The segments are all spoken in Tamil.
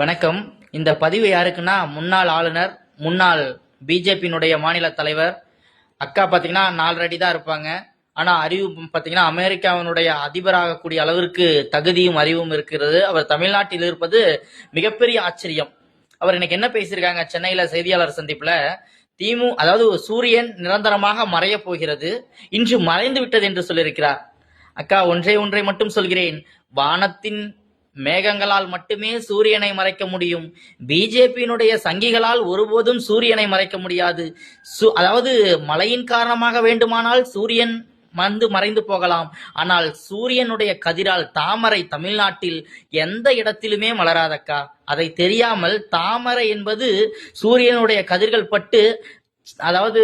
வணக்கம். இந்த பதிவு யாருக்குன்னா முன்னாள் ஆளுநர் முன்னாள் பிஜேபியினுடைய மாநில தலைவர். அக்கா பார்த்தீங்கன்னா நாலரடி தான் இருப்பாங்க. ஆனால் அறிவு பார்த்தீங்கன்னா அமெரிக்காவினுடைய அதிபராகக்கூடிய அளவிற்கு தகுதியும் அறிவும் இருக்கிறது. அவர் தமிழ்நாட்டில் இருப்பது மிகப்பெரிய ஆச்சரியம். அவர் இன்னைக்கு என்ன பேசியிருக்காங்க சென்னையில் செய்தியாளர் சந்திப்பில்? திமு அதாவது சூரியன் நிரந்தரமாக மறையப் போகிறது. இன்று மறைந்து விட்டது என்று சொல்லியிருக்கிறார். அக்கா ஒன்றை ஒன்றை மட்டும் சொல்கிறேன். வானத்தின் மேகங்களால் மட்டுமே சூரியனை மறைக்க முடியும். பிஜேபியினுடைய சங்கிகளால் ஒருபோதும் சூரியனை மறைக்க முடியாது. சு- அதாவது மழையின் காரணமாக வேண்டுமானால் சூரியன் வந்து மறைந்து போகலாம். ஆனால் சூரியனுடைய கதிரால் தாமரை தமிழ்நாட்டில் எந்த இடத்திலுமே மலராதக்கா? அதை தெரியாமல் தாமரை என்பது சூரியனுடைய கதிர்கள் பட்டு அதாவது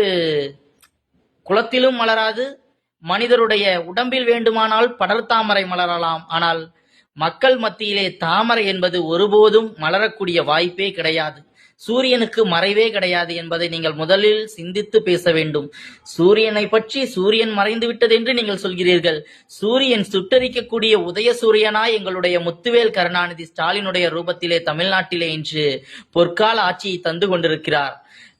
குளத்திலும் மலராது மனிதருடைய உடம்பில் வேண்டுமானால் படர் தாமரை மலரலாம். ஆனால் மக்கள் மத்தியிலே தாமரை என்பது ஒருபோதும் மலரக்கூடிய வாய்ப்பே கிடையாது. சூரியனுக்கு மறைவே கிடையாது என்பதை நீங்கள் முதலில் சிந்தித்து பேச வேண்டும். சூரியனை பற்றி சூரியன் மறைந்து விட்டது என்று நீங்கள் சொல்கிறீர்கள். சூரியன் சுட்டரிக்கக்கூடிய உதய சூரியனாய் எங்களுடைய முத்துவேல் கருணாநிதி ஸ்டாலினுடைய ரூபத்திலே தமிழ்நாட்டிலே இன்று பொற்கால ஆட்சியை தந்து கொண்டிருக்கிறார்.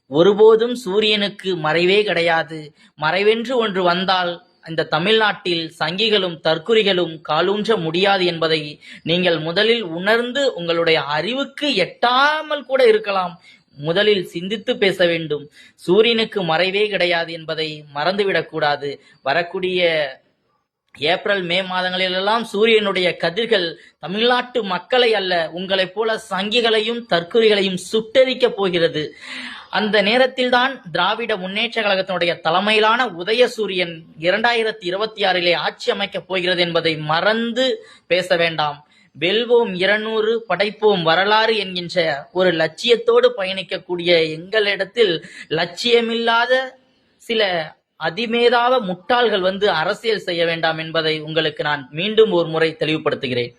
ஒருபோதும் சூரியனுக்கு மறைவே கிடையாது. மறைவென்று ஒன்று வந்தால் இந்த தமிழ்நாட்டில் சங்கிகளும் தற்குறிகளும் காலூன்ற முடியாது என்பதை நீங்கள் முதலில் உணர்ந்து உங்களுடைய அறிவுக்கு எட்டாமல் கூட இருக்கலாம். முதலில் சிந்தித்து பேச வேண்டும். சூரியனுக்கு மறைவே கிடையாது என்பதை மறந்துவிடக்கூடாது வரக்கூடிய ஏப்ரல் மே மாதங்களிலெல்லாம் சூரியனுடைய கதிர்கள் தமிழ்நாட்டு மக்களை அல்ல உங்களைப் போல சங்கிகளையும் தற்கொலைகளையும் சுட்டரிக்கப் போகிறது. அந்த நேரத்தில்தான் திராவிட முன்னேற்ற கழகத்தினுடைய தலைமையிலான உதயசூரியன் இரண்டாயிரத்தி இருபத்தி ஆறிலே ஆட்சி அமைக்கப் போகிறது என்பதை மறந்து பேச வேண்டாம். வெல்வோம் இருநூறு படைப்போம் வரலாறு என்கின்ற ஒரு லட்சியத்தோடு பயணிக்கக்கூடிய எங்களிடத்தில் லட்சியமில்லாத சில அதிமேதாவ முட்டாள்கள் வந்து அரசியல் செய்ய வேண்டாம் என்பதை உங்களுக்கு நான் மீண்டும் ஒரு முறை தெளிவுபடுத்துகிறேன்.